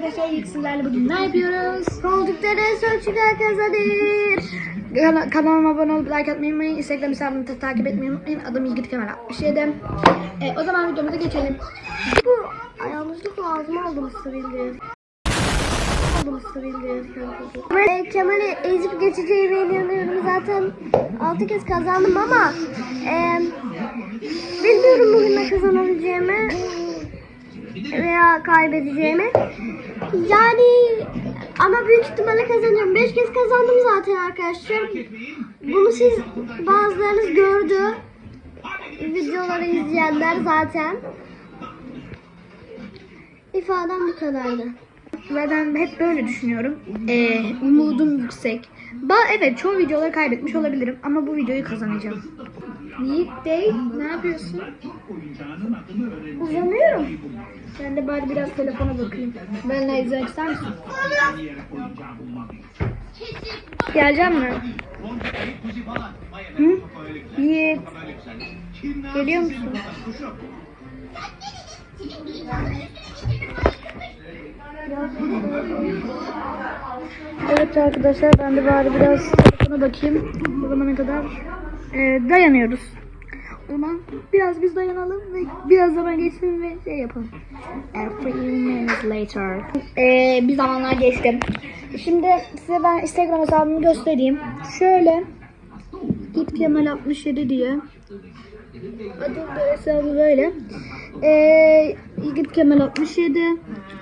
Arkadaşlar ilk sizlerle bugün ne yapıyoruz? Koltukları sölçüler kazanır. Kana- kanalıma abone olup like atmayı unutmayın. Instagram hesabımı takip etmeyi unutmayın. Adım İlgit Kemal 67. E, o zaman videomuza geçelim. Bu ayağımızda ağzıma aldım sıvıydı. Aldım sıvıydı. Ve Kemal'i ezip geçeceğime inanıyorum. Zaten 6 kez kazandım ama e, bilmiyorum bugün ne kazanabileceğimi veya kaybedeceğimi. Yani ama büyük ihtimalle kazanıyorum. 5 kez kazandım zaten arkadaşlar. Bunu siz bazılarınız gördü. Videoları izleyenler zaten. İfadem bu kadardı. Ben hep böyle düşünüyorum. E, umudum yüksek. Ba evet çoğu videoları kaybetmiş olabilirim ama bu videoyu kazanacağım. Yiğit Bey ne yapıyorsun? Uzanıyorum. Ben de bari biraz telefona bakayım. Benle izlemek ister misin? Geleceğim mi? Hı? Yiğit. Geliyor musun? Evet arkadaşlar ben de bari biraz telefona bakayım. O zamana kadar e, dayanıyoruz. O zaman biraz biz dayanalım ve biraz zaman geçsin ve şey yapalım. A few minutes later. E, bir zamanlar geçti. Şimdi size ben Instagram hesabımı göstereyim. Şöyle Git Kemal 67 diye. Adım da hesabı böyle. Ee, Git Kemal 67.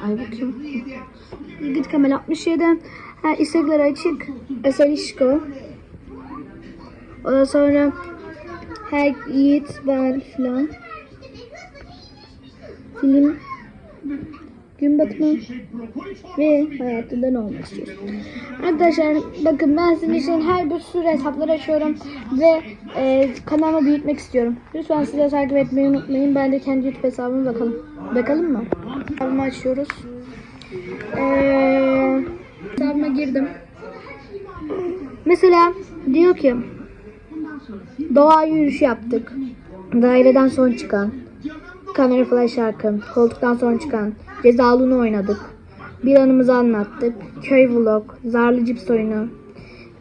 Ay bakayım. Git Kemal 67. Ha, istekler açık. Eselişko. Ondan sonra her Yiğit ben filan. Film. Gün batımı ve hayatında ne olmak istiyorsun? Arkadaşlar bakın ben sizin için her bir sürü hesaplar açıyorum ve e, kanalımı büyütmek istiyorum. Lütfen siz de takip etmeyi unutmayın. Ben de kendi YouTube hesabıma bakalım. Bakalım mı? Hesabımı açıyoruz. Eee hesabıma girdim. Mesela diyor ki doğa yürüyüşü yaptık. Daireden son çıkan. Kamera flash şarkı. Koltuktan son çıkan. Cezalını oynadık. Bir anımızı anlattık. Köy vlog. Zarlı cips oyunu.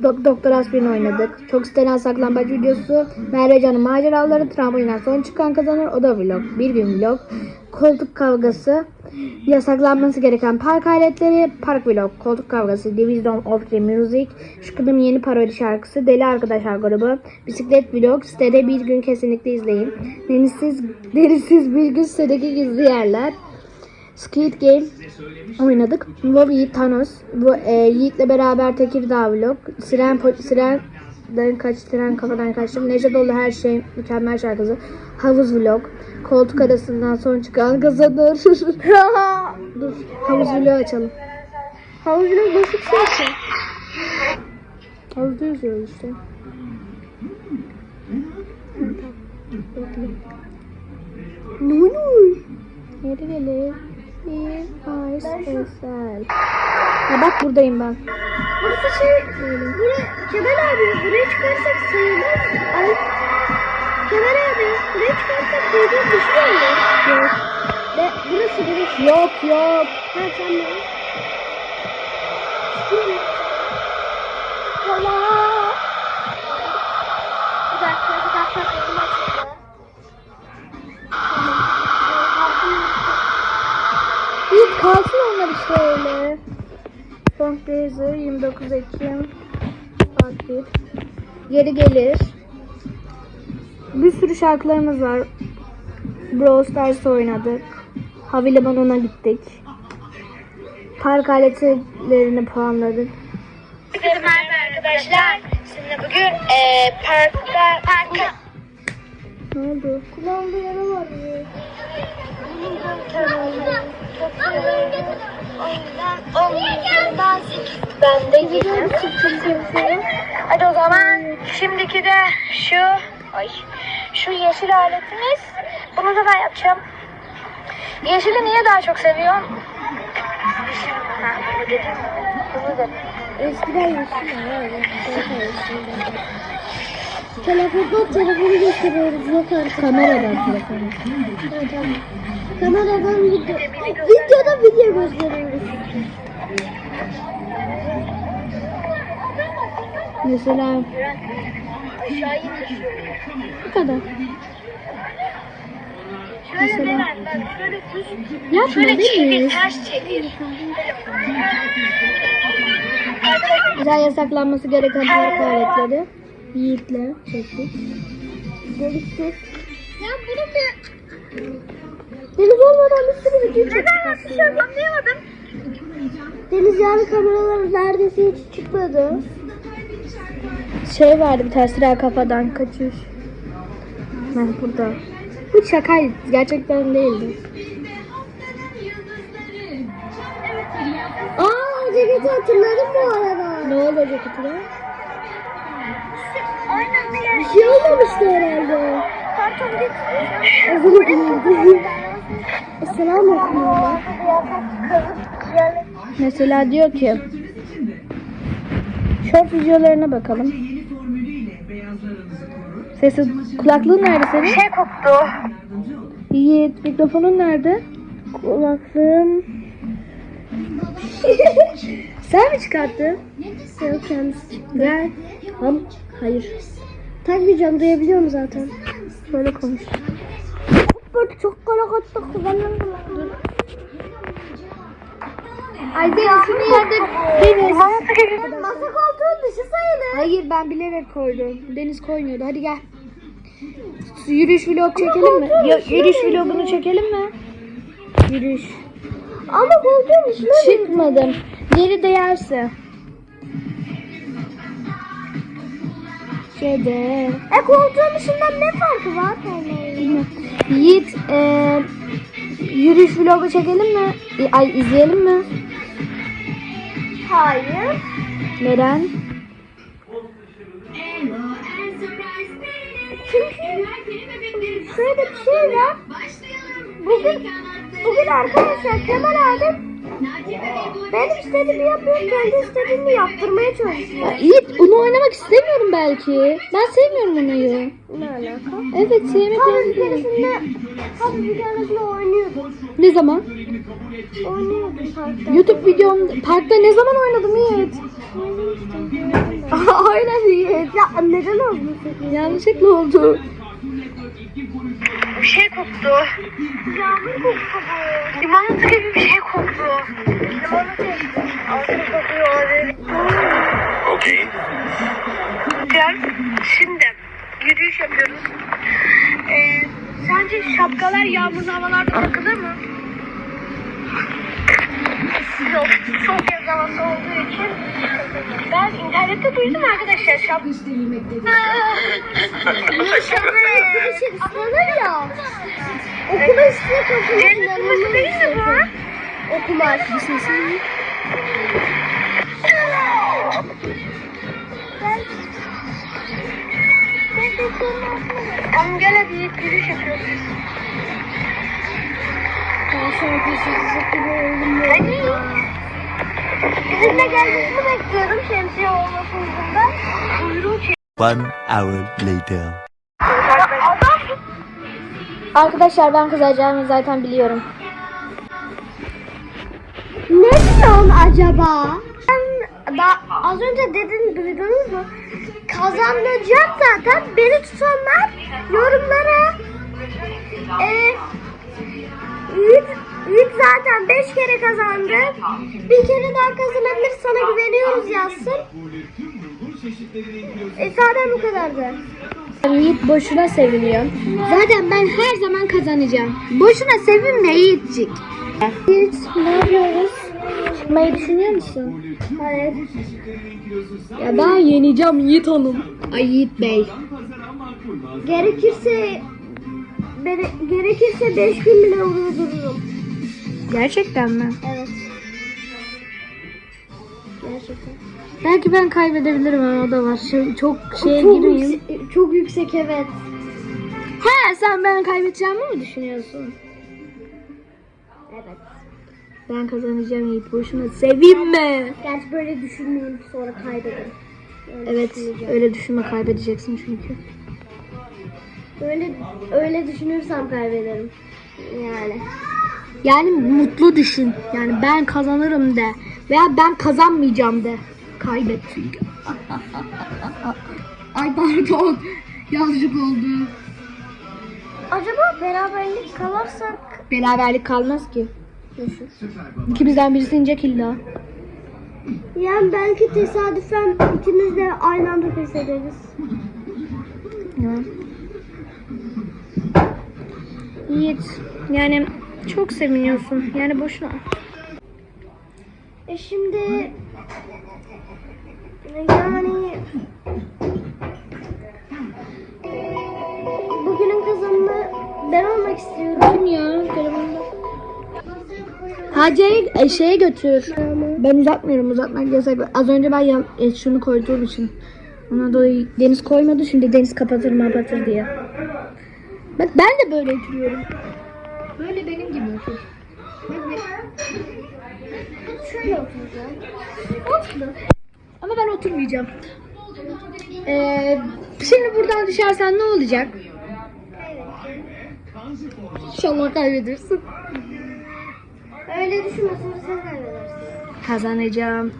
Dok Doktor Aspirin oynadık. Çok istenen saklambaç videosu. Merve Can'ın maceraları. Tramvayından son çıkan kazanır. O da vlog. Bir gün vlog. Koltuk kavgası. Yasaklanması gereken park aletleri. Park vlog. Koltuk kavgası. Division of the Music. Şıkkıdım yeni parodi şarkısı. Deli Arkadaşlar grubu. Bisiklet vlog. Sitede bir gün kesinlikle izleyin. Denizsiz, denizsiz bir gün sitedeki gizli yerler. Squid Game oynadık. Bobby Thanos. Bu e, Yiğit'le beraber Tekirdağ vlog. Siren, po- Siren'den kaç, Siren kafadan kaçtım. Neşe dolu her şey. Mükemmel şarkısı. Havuz vlog. Koltuk arasından son çıkan kazanır. Dur. Havuz vlog açalım. Havuz vlog basit şey işte. Havuzda yüzüyoruz işte. Yeri gelir. Ay özel. Ya bak buradayım ben. Burası şey, buraya, Kemal abi buraya çıkarsak sayılır. Ay, Kemal abi buraya çıkarsak duyduk bir şey olur. Yok. Ve burası burası. Yok yok. Ha tamam. Blazer 29 Ekim Fatih. Geri gelir. Bir sürü şarkılarımız var. Brawl Stars oynadık. Havalimanına gittik. Park aletlerini puanladık. Merhaba arkadaşlar. Şimdi bugün e, parkta parka Ne oldu? Kulağımda yara var. o yüzden ondan ben de girdim. Hadi o zaman şimdiki de şu ay şu yeşil aletimiz. Bunu da ben yapacağım. Yeşili niye daha çok seviyorum? Bunu dedim. Bunu dedim. Eskiden yeşil. Telefondan telefonu gösteriyoruz. Yok artık. Kameradan telefonu. Ha, tamam. Kameradan video. Videoda video gösteriyoruz. Mesela bu kadar. Şöyle Beren bak şöyle düz. Yapma Şöyle değil mi? ters çevir. Güzel yasaklanması gereken hakaretleri Yiğit'le çektik. Deliktir. Ya bunu bir... Deniz olmadan bir sürü video çektik aslında. Anlayamadım. Deniz yani kameralar neredeyse hiç çıkmadı. Şey vardı bir sıra kafadan kaçış. Ben burada. Bu şakaydı. Gerçekten değildi. Aa ceketi hatırladım bu arada. Ne oldu ceketine? Bir. Bir şey olmamıştı herhalde. Özür dilerim. Esselamu aleyküm. Mesela diyor ki Short videolarına bakalım. Sesi kulaklığın nerede senin? Şey koktu. Yiğit mikrofonun nerede? Kulaklığım. Sen mi çıkarttın? Yok kendisi çıktı. Gel. Ham. Hayır. Takmayacağım duyabiliyorum zaten. Şöyle konuş. Böyle çok kara katta kullanıyorum. Ay Deniz şunu yerde Deniz. Masa koltuğun dışı sayılır. Hayır ben bilerek koydum. Deniz koymuyordu. Hadi gel. Yürüyüş vlog çekelim mi? Ya, yürüyüş vlogunu çekelim mi? Yürüyüş. Ama koltuğun dışına Çıkmadım. Geri değerse. Şeyde. E koltuğun dışından ne farkı var? Bilmiyorum. Yiğit eee yürüyüş vlogu çekelim mi? İ- Ay izleyelim mi? Hayır. Neden? Çünkü şöyle bir şey var. Bugün bugün arkadaşlar Kemal abim benim istediğimi yapıyor, kendi istediğini yaptırmaya çalışıyor. Ya Yiğit onu oynamak istemiyorum belki. Ben sevmiyorum onu. Ne alaka? Evet sevmek Tabii bir lazım. keresinde tabii bir keresinde oynuyordum. Ne zaman? Oynuyordum parkta. YouTube videom parkta ne zaman oynadım Yiğit? Aynen Yiğit. Ya neden oldu? Yanlışlıkla oldu. Bir şey koktu. Yağmur koktu bu. Limonata gibi bir şey koktu. Limonata ağzım kokuyor olabilir. Okay. Gel. Şimdi yürüyüş yapıyoruz. Ee, sence şapkalar yağmurlu havalarda takılır mı? Yok. Çok yaz havası olduğu için. Ben internette duydum arkadaşlar şap. Bir şey ıslanır ya. Okuma üstüne. Cennet kuması değil mi bu? Okumaş. Tamam gel hadi yürüyüş yapıyoruz. Hadi. Bizimle gelmesini bekliyorum şemsiye olması yüzünden. Kuyruğu. One hour later. Arkadaşlar ben kızacağımı zaten biliyorum. Ne diyorsun acaba? Ben daha az önce dedin duydunuz mu? Kazanacağım zaten. Beni tutanlar yorumlara e, Yiğit, Yiğit zaten 5 kere kazandı. Bir kere daha kazanabilir sana güveniyoruz yazsın. E, zaten bu kadardı. Yiğit boşuna seviniyor. Zaten ben her zaman kazanacağım. Boşuna sevinme Yiğitcik. Yiğit ne yapıyoruz? Çıkmayı düşünüyor musun? Hayır. Ya ben yeneceğim Yiğit Hanım. Ay Yiğit Bey. Gerekirse beni, gerekirse 5000 bile vurdururum. Gerçekten mi? Evet. Gerçekten. Belki ben kaybedebilirim ama o da var. Şey, çok şeye çok, girmeyeyim. yüksek, çok yüksek evet. He sen ben kaybedeceğimi mi düşünüyorsun? Evet. Ben kazanacağım Yiğit boşuna sevinme. Gerçi böyle düşünmeyeyim sonra kaybederim. Öyle Evet öyle düşünme kaybedeceksin çünkü. Öyle öyle düşünürsem kaybederim. Yani. Yani mutlu düşün. Yani ben kazanırım de. Veya ben kazanmayacağım de. Kaybet çünkü. Ay pardon. Yanlışlık oldu. Acaba beraberlik kalırsak Beraberlik kalmaz ki. İkimizden birisi inecek illa. yani belki tesadüfen ikimiz de aynı anda pes ederiz. Ya. Yiğit. Yani çok seviniyorsun. Yani boşuna. E şimdi yani bugünün kazanını ben olmak istiyorum. Ya? Telefonda. E, şeye götür. Ben uzatmıyorum uzatmak yasak. Az önce ben yan, e, şunu koyduğum için. Ona dolayı Deniz koymadı şimdi Deniz kapatır kapatır diye. Bak ben de böyle oturuyorum. Böyle benim gibi otur. Şöyle oturacağım. Ama ben oturmayacağım. Ee, şimdi buradan düşersen ne olacak? İnşallah kaybedersin. Öyle düşünmesen sen kaybedersin. Kazanacağım.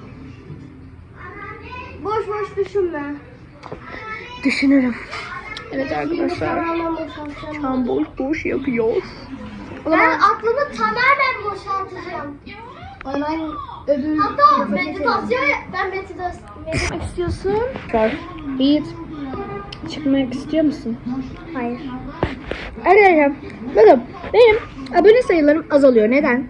Boş boş düşünme. Düşünürüm. Evet arkadaşlar. Şu an boş boş yapıyor. O Ben zaman, aklımı tamamen boşaltacağım. o zaman öbür Hatta meditasyon ben meditasyon istiyorsun. Sor. Yiğit. Çıkmak istiyor musun? Hayır. Arkadaşlar bakın benim abone sayılarım azalıyor. Neden?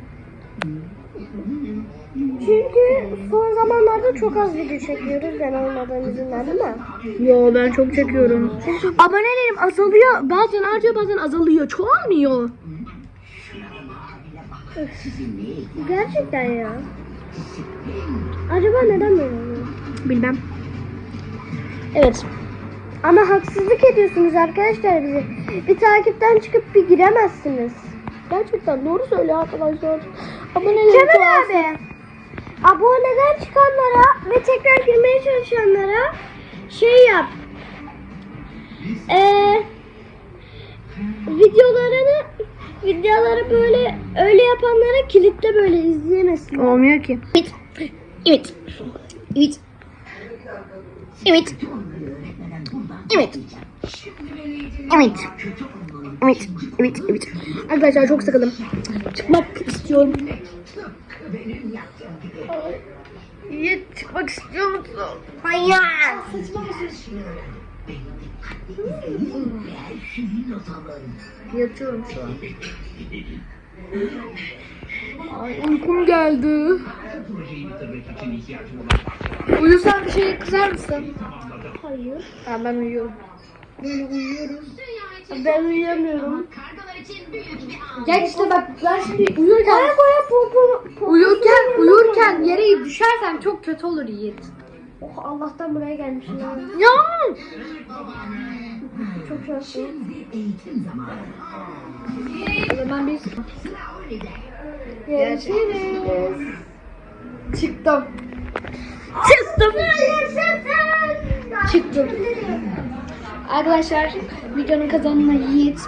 Çünkü son zamanlarda çok az video çekiyoruz ben olmadığım yüzünden değil mi? Yo ben çok çekiyorum. Abonelerim azalıyor. Bazen artıyor bazen azalıyor. Çoğalmıyor. Gerçekten ya. Acaba neden böyle oluyor? Bilmem. Evet. Ama haksızlık ediyorsunuz arkadaşlar bize. Bir takipten çıkıp bir giremezsiniz. Gerçekten doğru söylüyor arkadaşlar. Abonelerim Kemal abi. Aboneden çıkanlara ve tekrar girmeye çalışanlara şey yap. Ee, videolarını videoları böyle öyle yapanlara kilitle böyle izleyemesin. Olmuyor ki. Evet. Evet. Evet. Evet. Evet. Evet. Evet. Evet. Evet. Arkadaşlar çok sıkıldım. Çıkmak istiyorum. Yiğit çıkmak istiyor musun? Hayır. Yatıyorum şu an. Ay uykum geldi. Uyusan bir şeye kızar mısın? Hayır. Ha, ben uyuyorum. Böyle uyuyoruz. Ben uyuyamıyorum. Gel işte bak ben şimdi uyurken uyurken uyurken yere düşersem çok kötü olur Yiğit. Oh Allah'tan buraya gelmişim. ya. Ya! Çok şanslıyım. O zaman biz Görüşürüz. çıktım. Çıktım. Çıktım. Arkadaşlar videonun kazanına Yiğit